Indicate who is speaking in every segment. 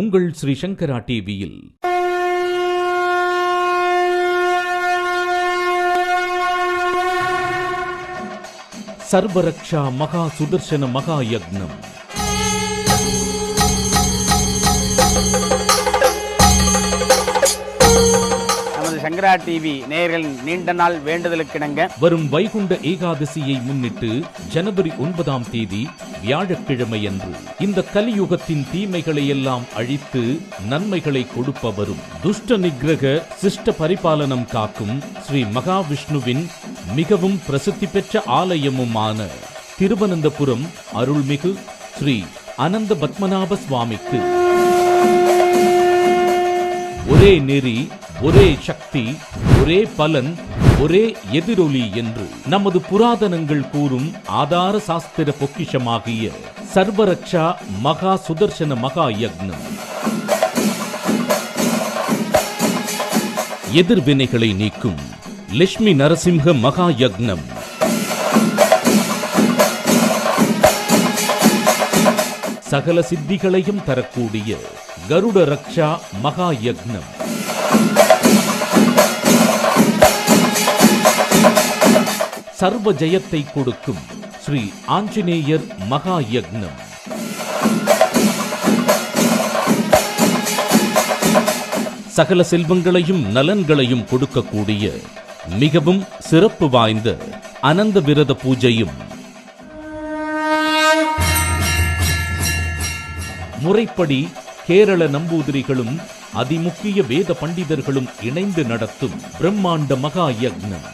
Speaker 1: உங்கள் ஸ்ரீ சங்கரா டிவியில். சர்வரக்ஷா மகா சுதர்சன மகா யக்னம்.
Speaker 2: நமது சங்கரா டிவி நேயர்களின் நீண்ட நாள் வேண்டுதலுக்கிணங்க
Speaker 1: வரும் வைகுண்ட ஏகாதசியை முன்னிட்டு ஜனவரி ஒன்பதாம் தேதி வியாழக்கிழமையன்று இந்த கலியுகத்தின் தீமைகளை எல்லாம் அழித்து நன்மைகளை கொடுப்பவரும் துஷ்ட நிகிரக சிஷ்ட பரிபாலனம் காக்கும் ஸ்ரீ மகாவிஷ்ணுவின் மிகவும் பிரசித்தி பெற்ற ஆலயமுமான திருவனந்தபுரம் அருள்மிகு ஸ்ரீ அனந்த பத்மநாப சுவாமிக்கு. ஒரே நெறி ஒரே சக்தி ஒரே பலன் ஒரே எதிரொலி என்று நமது புராதனங்கள் கூறும் ஆதார சாஸ்திர பொக்கிஷமாகிய சர்வரக்ஷா மகா சுதர்சன மகா யக்னம். எதிர்வினைகளை நீக்கும் லட்சுமி நரசிம்ஹ மகா யக்னம். சகல சித்திகளையும் தரக்கூடிய கருட ரக்ஷா மகா யக்னம். சர்வ ஜெயத்தை கொடுக்கும் ஸ்ரீ ஆஞ்சநேயர் மகா யக்னம் சகல செல்வங்களையும் நலன்களையும் கொடுக்கக்கூடிய மிகவும் சிறப்பு வாய்ந்த அனந்த விரத பூஜையும் முறைப்படி கேரள நம்பூதிரிகளும் அதிமுக்கிய வேத பண்டிதர்களும் இணைந்து நடத்தும் பிரம்மாண்ட மகா யக்னம்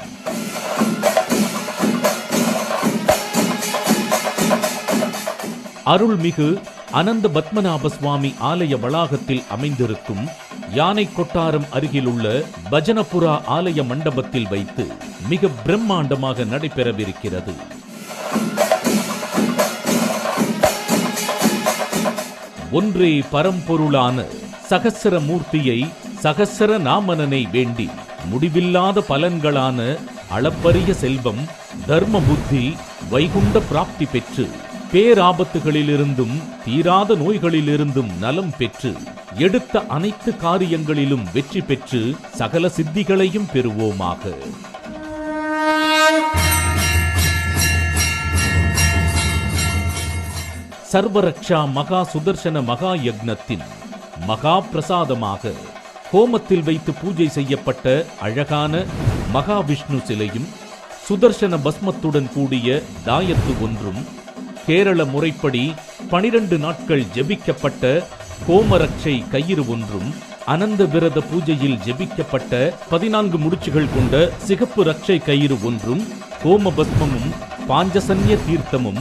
Speaker 1: அருள்மிகு அனந்த பத்மநாப சுவாமி ஆலய வளாகத்தில் அமைந்திருக்கும் யானை கொட்டாரம் அருகிலுள்ள பஜனபுரா ஆலய மண்டபத்தில் வைத்து மிக பிரம்மாண்டமாக நடைபெறவிருக்கிறது. ஒன்றே பரம்பொருளான சகசர மூர்த்தியை சகசர நாமனனை வேண்டி முடிவில்லாத பலன்களான அளப்பரிய செல்வம் தர்ம புத்தி வைகுண்ட பிராப்தி பெற்று பேராபத்துகளிலிருந்தும் தீராத நோய்களிலிருந்தும் நலம் பெற்று எடுத்த அனைத்து காரியங்களிலும் வெற்றி பெற்று சகல சித்திகளையும் பெறுவோமாக. சர்வரக்ஷா மகா சுதர்சன மகா யக்னத்தின் மகா பிரசாதமாக ஹோமத்தில் வைத்து பூஜை செய்யப்பட்ட அழகான மகாவிஷ்ணு சிலையும் சுதர்சன பஸ்மத்துடன் கூடிய தாயத்து ஒன்றும் கேரள முறைப்படி பனிரெண்டு நாட்கள் ஜெபிக்கப்பட்ட கோமரட்சை கயிறு ஒன்றும் அனந்த விரத பூஜையில் ஜெபிக்கப்பட்ட பதினான்கு முடிச்சுகள் கொண்ட சிகப்பு ரட்சை கயிறு ஒன்றும் கோமபத்மமும் பாஞ்சசன்ய தீர்த்தமும்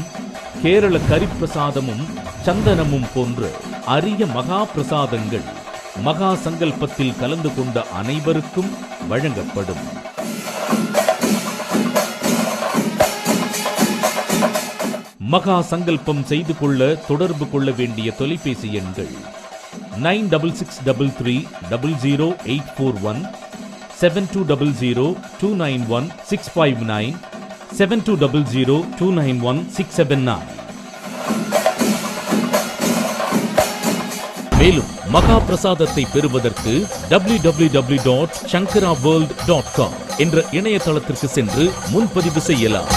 Speaker 1: கேரள கரிப்பிரசாதமும் சந்தனமும் போன்ற அரிய மகா பிரசாதங்கள் மகா சங்கல்பத்தில் கலந்து கொண்ட அனைவருக்கும் வழங்கப்படும். மகா சங்கல்பம் செய்து கொள்ள தொடர்பு கொள்ள வேண்டிய தொலைபேசி எண்கள் nine double six double three double zero eight four one seven two double zero two nine one six five nine seven two double zero two nine one six seven nine. மேலும் மகா பிரசாதத்தை பெறுவதற்கு www.shankaraworld.com dot Shankara world dot com என்ற இணையதளத்திற்கு சென்று முன்பதிவு செய்யலாம்.